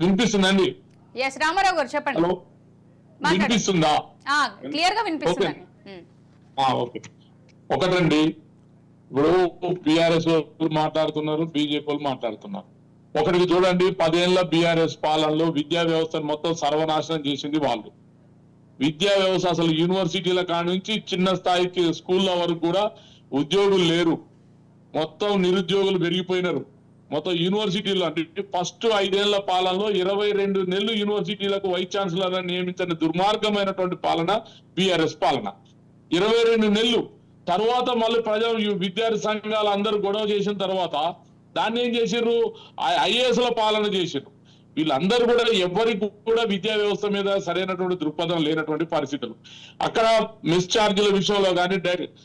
వినిపిస్తుందండి? ఎస్ రామారావు గారు చెప్పండి. వినిపిస్తుందా? క్లియర్గా. ఆ, ఓకే. ఒకటండి ఇప్పుడు బీఆర్ఎస్ వాళ్ళు మాట్లాడుతున్నారు బీజేపీ వాళ్ళు మాట్లాడుతున్నారు. ఒకటికి చూడండి పదేళ్ళ బీఆర్ఎస్ పాలనలో విద్యా వ్యవస్థను మొత్తం సర్వనాశనం చేసింది వాళ్ళు. విద్యా వ్యవస్థ అసలు యూనివర్సిటీల కాడ నుంచి చిన్న స్థాయికి స్కూళ్ళ వరకు కూడా ఉద్యోగులు లేరు. మొత్తం నిరుద్యోగులు పెరిగిపోయినారు. మొత్తం యూనివర్సిటీలు అంటే ఫస్ట్ ఐదేళ్ళ పాలనలో ఇరవై రెండు నెలలు యూనివర్సిటీలకు వైస్ ఛాన్సలర్ నియమించిన దుర్మార్గమైనటువంటి పాలన బీఆర్ఎస్ పాలన. ఇరవై రెండు నెలలు. తర్వాత మళ్ళీ ప్రజా విద్యార్థి సంఘాలు అందరూ గొడవ చేసిన తర్వాత దాన్ని ఏం చేసిర్రు? ఐఏఎస్ ల పాలన చేసిర్రు. వీళ్ళందరూ కూడా ఎవరికి కూడా విద్యా వ్యవస్థ మీద సరైనటువంటి దృక్పథం లేనటువంటి పరిస్థితులు. అక్కడ మిస్ ఛార్జీల విషయంలో కానీ డైరెక్ట్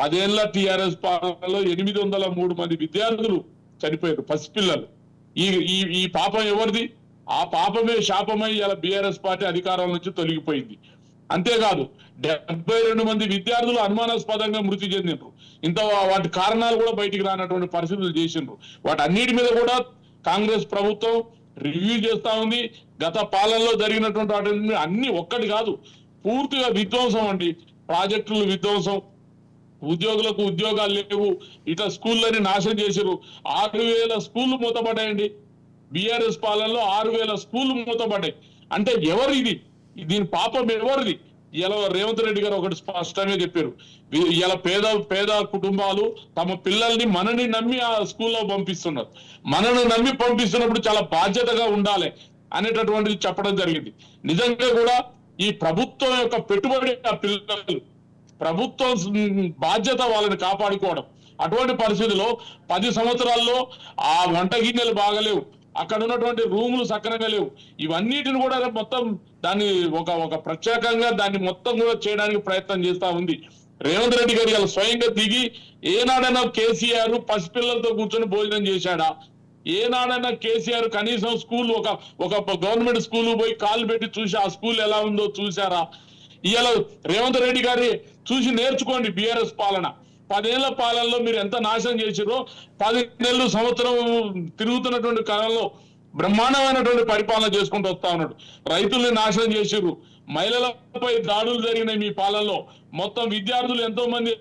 పదేళ్ళ టిఆర్ఎస్ పాలనలో ఎనిమిది వందల మూడు మంది విద్యార్థులు చనిపోయారు పసిపిల్లలు ఈ ఈ ఈ పాపం ఎవరిది? ఆ పాపమే శాపమై ఇలా బీఆర్ఎస్ పార్టీ అధికారం నుంచి తొలగిపోయింది. అంతేకాదు డెబ్బై రెండు మంది విద్యార్థులు అనుమానాస్పదంగా మృతి చెందిండ్రు. ఇంత వాటి కారణాలు కూడా బయటికి రానటువంటి పరిస్థితులు చేసిండ్రు. వాటి అన్నిటి మీద కూడా కాంగ్రెస్ ప్రభుత్వం రివ్యూ చేస్తా ఉంది. గత పాలనలో జరిగినటువంటి వాటి అన్ని ఒక్కటి కాదు పూర్తిగా విధ్వంసం అండి. ప్రాజెక్టులు విధ్వంసం ఉద్యోగులకు ఉద్యోగాలు లేవు. ఇట్లా స్కూళ్ళని నాశనం చేశారు ఆరు వేల స్కూళ్ళు మూతపడ్డాయండి. బీఆర్ఎస్ పాలనలో ఆరు వేల స్కూళ్ళు మూతపడ్డాయి. అంటే ఎవరు ఇది? దీని పాపం ఎవరిది? ఇలా రేవంత్ రెడ్డి గారు ఒకటి స్పష్టంగా చెప్పారు. ఇలా పేద పేద కుటుంబాలు తమ పిల్లల్ని మనని నమ్మి ఆ స్కూల్లో పంపిస్తున్నారు. మనను నమ్మి పంపిస్తున్నప్పుడు చాలా బాధ్యతగా ఉండాలి అనేటటువంటిది చెప్పడం జరిగింది. నిజంగా కూడా ఈ ప్రభుత్వం యొక్క పెట్టుబడి ఆ పిల్లలు ప్రభుత్వం బాధ్యత వాళ్ళని కాపాడుకోవడం. అటువంటి పరిస్థితిలో పది సంవత్సరాల్లో ఆ వంట గిన్నెలు బాగలేవు. అక్కడ ఉన్నటువంటి రూములు సక్రంగా లేవు. ఇవన్నిటిని కూడా మొత్తం దాన్ని ఒక ఒక ప్రత్యేకంగా దాన్ని మొత్తం కూడా చేయడానికి ప్రయత్నం చేస్తా ఉంది. రేవంత్ రెడ్డి గారు ఇలా స్వయంగా దిగి ఏనాడైనా కేసీఆర్ పసిపిల్లలతో కూర్చొని భోజనం చేశాడా? ఏనాడైనా కేసీఆర్ కనీసం స్కూల్ ఒక ఒక గవర్నమెంట్ స్కూల్ పోయి కాలు పెట్టి చూసి ఆ స్కూల్ ఎలా ఉందో చూసారా ఇవాళ రేవంత్ రెడ్డి గారి చూసి నేర్చుకోండి బీఆర్ఎస్ పాలన. పదేళ్ళ పాలనలో మీరు ఎంత నాశనం చేసిరో పది నెలలు సంవత్సరం తిరుగుతున్నటువంటి కాలంలో బ్రహ్మాండమైనటువంటి పరిపాలన చేసుకుంటూ వస్తా ఉన్నాడు. రైతుల్ని నాశనం చేసిరు మహిళలపై దాడులు జరిగినాయి మీ పాలనలో. మొత్తం విద్యార్థులు ఎంతో మంది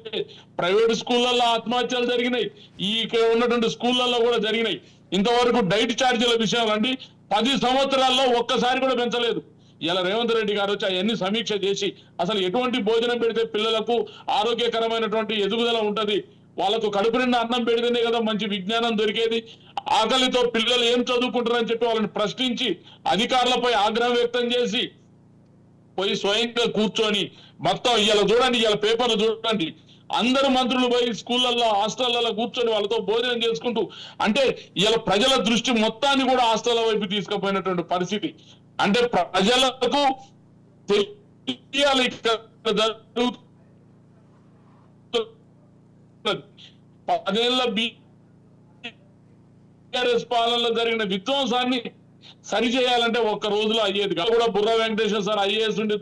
ప్రైవేట్ స్కూళ్ళల్లో ఆత్మహత్యలు జరిగినాయి. ఈ ఇక్కడ ఉన్నటువంటి స్కూళ్ళల్లో కూడా జరిగినాయి. ఇంతవరకు డైట్ ఛార్జీల విషయాలు అండి పది సంవత్సరాల్లో ఒక్కసారి కూడా పెంచలేదు. ఇలా రేవంత్ రెడ్డి గారు వచ్చి అవన్నీ సమీక్ష చేసి అసలు ఎటువంటి భోజనం పెడితే పిల్లలకు ఆరోగ్యకరమైనటువంటి ఎదుగుదల ఉంటది? వాళ్ళకు కడుపు నిండా అన్నం పెడితేనే కదా మంచి విజ్ఞానం దొరికేది? ఆకలితో పిల్లలు ఏం చదువుకుంటారని చెప్పి వాళ్ళని ప్రశ్నించి అధికారులపై ఆగ్రహం వ్యక్తం చేసి పోయి స్వయంగా కూర్చొని మొత్తం ఇలా చూడండి ఇలా పేపర్లు చూడండి. అందరు మంత్రులు పోయి స్కూళ్ళల్లో హాస్టళ్ళలో కూర్చొని వాళ్ళతో భోజనం చేసుకుంటూ అంటే ఇలా ప్రజల దృష్టి మొత్తాన్ని కూడా హాస్టల్ల వైపు తీసుకుపోయినటువంటి పరిస్థితి. అంటే ప్రజలకు తెలియాలి ఇక్కడ బిఆర్ఎస్ పదేళ్ళ బీఆర్ఎస్ పాలనలో జరిగిన విధ్వంసాన్ని సరి చేయాలంటే ఒక్క రోజులో అయ్యేది కాదు. కూడా బుర్ర వెంకటేశ్వర సార్ ఐఏఎస్ ఉండి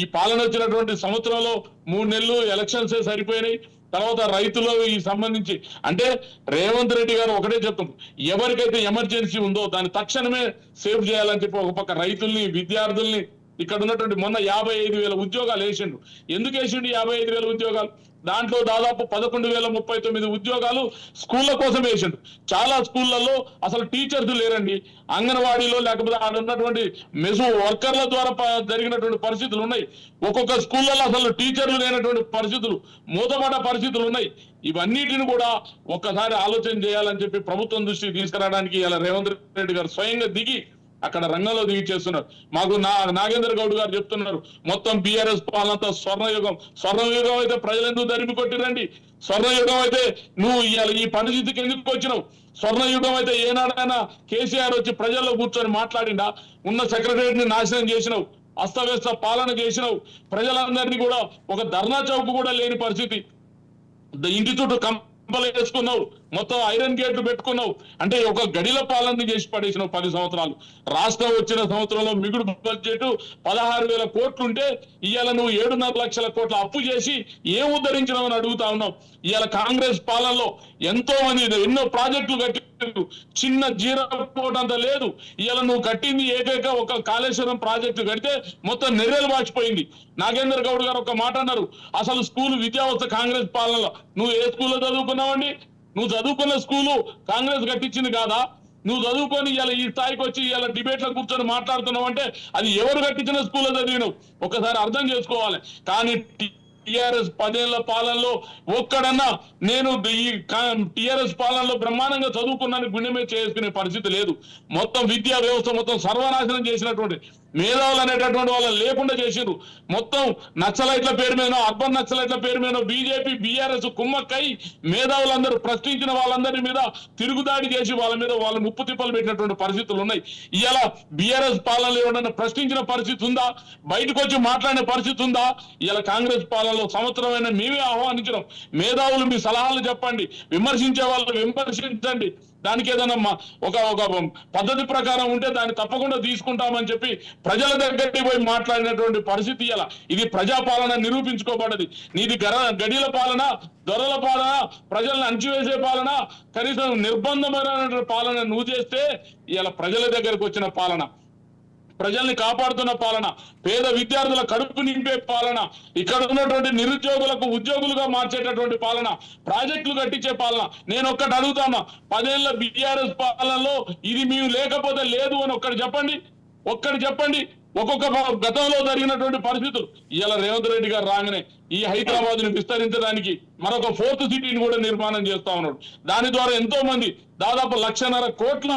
ఈ పాలన వచ్చినటువంటి సంవత్సరంలో మూడు నెలలు ఎలక్షన్స్ సరిపోయినాయి. తర్వాత రైతులు ఈ సంబంధించి అంటే రేవంత్ రెడ్డి గారు ఒకటే చెప్తున్నారు ఎవరికైతే ఎమర్జెన్సీ ఉందో దాన్ని తక్షణమే సేవ్ చేయాలని చెప్పి ఒక పక్క రైతుల్ని విద్యార్థుల్ని ఇక్కడ ఉన్నటువంటి మొన్న యాభై ఐదు వేల ఉద్యోగాలు వేసిండు ఎందుకు వేసిండు యాభై ఐదు వేల ఉద్యోగాలు? దాంట్లో దాదాపు పదకొండు వేల ముప్పై తొమ్మిది ఉద్యోగాలు స్కూళ్ళ కోసం వేసిండు. చాలా స్కూళ్ళల్లో అసలు టీచర్స్ లేరండి. అంగన్వాడీలో లేకపోతే ఆడ ఉన్నటువంటి మెసు వర్కర్ల ద్వారా జరిగినటువంటి పరిస్థితులు ఉన్నాయి. ఒక్కొక్క స్కూళ్ళలో అసలు టీచర్లు లేనటువంటి పరిస్థితులు మూతపడ్డ పరిస్థితులు ఉన్నాయి. ఇవన్నిటిని కూడా ఒక్కసారి ఆలోచన చేయాలని చెప్పి ప్రభుత్వం దృష్టికి తీసుకురావడానికి ఇలా రేవంత్ రెడ్డి గారు స్వయంగా దిగి అక్కడ రంగంలో దిగి చేస్తున్నారు మాకు నా నాగేంద్ర గౌడ్ గారు చెప్తున్నారు. మొత్తం బీఆర్ఎస్ పాలనంతా స్వర్ణయుగం. స్వర్ణయుగం అయితే ప్రజలెందుకు దరిమి కొట్టిరండి. స్వర్ణయుగం అయితే నువ్వు ఇవాళ ఈ పరిస్థితికి ఎందుకు వచ్చినావు? స్వర్ణయుగం అయితే ఏనాడైనా కేసీఆర్ వచ్చి ప్రజల్లో కూర్చొని మాట్లాడిండా? ఉన్న సెక్రటరీని నాశనం చేసినావు. అస్తవ్యస్త పాలన చేసినావు. ప్రజలందరినీ కూడా ఒక ధర్నా చౌక్ కూడా లేని పరిస్థితి. ఇంటి చుట్టూ కంపలు వేసుకున్నావు. మొత్తం ఐరన్ గేట్లు పెట్టుకున్నావు. అంటే ఒక గడిల పాలన చేసి పడేసినావు పది సంవత్సరాలు. రాష్ట్రం వచ్చిన సంవత్సరంలో మిగుడు బడ్జెట్ పదహారు వేల కోట్లుంటే ఇవాళ నువ్వు ఏడున్నర లక్షల కోట్ల అప్పు చేసి ఏం ఉద్ధరించినావు అని అడుగుతా ఉన్నావు. ఇవాళ కాంగ్రెస్ పాలనలో ఎంతో మంది ఎన్నో ప్రాజెక్టులు కట్టిండు చిన్న జీరో కోట్ అంత లేదు. ఇవాళ నువ్వు కట్టింది ఏకైక ఒక కాళేశ్వరం ప్రాజెక్టు కడితే మొత్తం నెర్రెలు మార్చిపోయింది నాగేంద్ర గౌడ్ గారు ఒక మాట అన్నారు. అసలు స్కూల్ విద్యావస్థ కాంగ్రెస్ పాలనలో నువ్వు ఏ స్కూల్లో చదువుకున్నావండి? నువ్వు చదువుకున్న స్కూలు కాంగ్రెస్ కట్టించింది కాదా? నువ్వు చదువుకొని ఇలా ఈ స్థాయికి వచ్చి ఇలా డిబేట్లో కూర్చొని మాట్లాడుతున్నావు అంటే అది ఎవరు కట్టించిన స్కూల్లో చదివినావు ఒకసారి అర్థం చేసుకోవాలి. కానీ టిఆర్ఎస్ పదేళ్ళ పాలనలో ఒక్కడన్నా నేను ఈ టిఆర్ఎస్ పాలనలో బ్రహ్మాండంగా చదువుకున్నాను గుండె మీద చేసుకునే పరిస్థితి లేదు. మొత్తం విద్యా వ్యవస్థ మొత్తం సర్వనాశనం చేసినటువంటి మేధావులు అనేటటువంటి వాళ్ళని లేకుండా చేసిండ్రు మొత్తం నక్సలైట్ల పేరు మీద అర్బన్ నక్సలైట్ల పేరు మీద బీజేపీ బీఆర్ఎస్ కుమ్మక్కై మేధావులందరూ ప్రశ్నించిన వాళ్ళందరి మీద తిరుగుదాడి చేసి వాళ్ళ మీద వాళ్ళు ముప్పు తిప్పలు పెట్టినటువంటి పరిస్థితులు ఉన్నాయి. ఇవాళ బీఆర్ఎస్ పాలనలో ఎవరైనా ప్రశ్నించిన పరిస్థితి ఉందా? బయటకు వచ్చి మాట్లాడిన పరిస్థితి ఉందా? ఇలా కాంగ్రెస్ పాలనలో సంవత్సరమైన మేమే ఆహ్వానించడం మేధావులు మీ సలహాలు చెప్పండి. విమర్శించే వాళ్ళు విమర్శించండి. దానికి ఏదైనా ఒక ఒక పద్ధతి ప్రకారం ఉంటే దాన్ని తప్పకుండా తీసుకుంటామని చెప్పి ప్రజల దగ్గరికి పోయి మాట్లాడినటువంటి పరిస్థితి ఇలా ఇది ప్రజాపాలన నిరూపించుకోబడది నీది గర గడిల పాలన దొరల పాలన ప్రజల్ని అణచివేసే పాలన కనీసం నిర్బంధమైన పాలన నువ్వు చేస్తే ఇలా ప్రజల దగ్గరకు వచ్చిన పాలన ప్రజల్ని కాపాడుతున్న పాలన పేద విద్యార్థుల కడుపు నింపే పాలన ఇక్కడ ఉన్నటువంటి నిరుద్యోగులకు ఉద్యోగులుగా మార్చేటటువంటి పాలన ప్రాజెక్టులు కట్టించే పాలన. నేను ఒక్కటి అడుగుతాను పదేళ్ళ బీఆర్ఎస్ పాలనలో ఇది మేము లేకపోతే లేదు అని ఒక్కటి చెప్పండి. ఒక్కటి చెప్పండి. ఒక్కొక్క గతంలో జరిగినటువంటి పరిస్థితులు. ఇలా రేవంత్ రెడ్డి గారు రాగానే ఈ హైదరాబాద్ని విస్తరించడానికి మరొక ఫోర్త్ సిటీని కూడా నిర్మాణం చేస్తా ఉన్నాడు. దాని ద్వారా ఎంతో మంది దాదాపు లక్షన్నర కోట్ల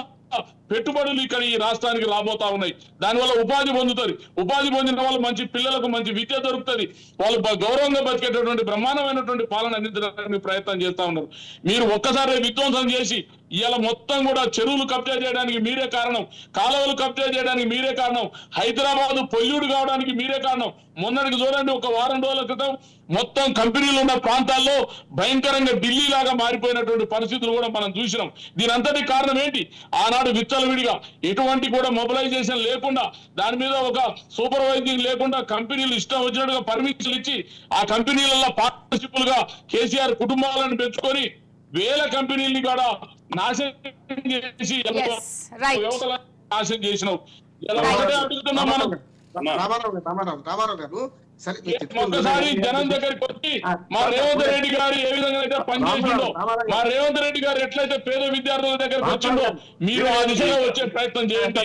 పెట్టుబడులు ఇక్కడ ఈ రాష్ట్రానికి రాబోతా ఉన్నాయి. దానివల్ల ఉపాధి పొందుతుంది ఉపాధి పొందిన వాళ్ళు మంచి పిల్లలకు మంచి విద్య దొరుకుతుంది. వాళ్ళు గౌరవంగా బతికేటటువంటి బ్రహ్మాండమైనటువంటి పాలన అందించడానికి ప్రయత్నం చేస్తా ఉన్నారు. మీరు ఒక్కసారి విధ్వంసం చేసి ఇవాళ మొత్తం కూడా చెరువులు కబ్జా చేయడానికి మీరే కారణం. కాలువలు కబ్జా చేయడానికి మీరే కారణం. హైదరాబాద్ పొల్యూడు కావడానికి మీరే కారణం. మొన్నటికి చూడండి ఒక వారం రోజుల క్రితం మొత్తం కంపెనీలు ఉన్న ప్రాంతాల్లో భయంకరంగా ఢిల్లీ లాగా మారిపోయినటువంటి పరిస్థితులు కూడా మనం చూసినాం. దీని అంతటి కారణం ఏంటి? ఆనాడు విచ్చలవిడిగా ఎటువంటి కూడా మొబిలైజేషన్ లేకుండా దాని మీద ఒక సూపర్వైజింగ్ లేకుండా కంపెనీలు ఇష్టం వచ్చినట్టుగా పర్మిషన్లు ఇచ్చి ఆ కంపెనీలలో పార్ట్నర్షిప్లుగా కేసీఆర్ కుటుంబాలను పెంచుకొని వేల కంపెనీల్ని కూడా నాశనం చేసి నాశనం చేసినావు ఇలా Right. ఒకటే అడుగుతున్నాం మనం. రామారావు గారు రామారావు రామారావు గారు సరే మీరు చెప్తున్నారు ఒక్కసారి కదా, జనం దగ్గరికి వచ్చి మా రేవంత్ రెడ్డి గారు ఏ విధంగా అయితే పనిచేసిండో మా రేవంత్ రెడ్డి గారు ఎట్లయితే పేద విద్యార్థుల దగ్గరికి వచ్చిండో మీరు ఆ దిశగా వచ్చే ప్రయత్నం చేయండి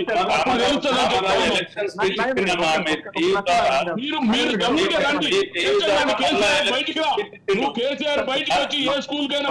మీరు మీరు. కేసీఆర్ బయటికి నువ్వు కేసీఆర్ బయటికి వచ్చి ఏ స్కూల్ కైనా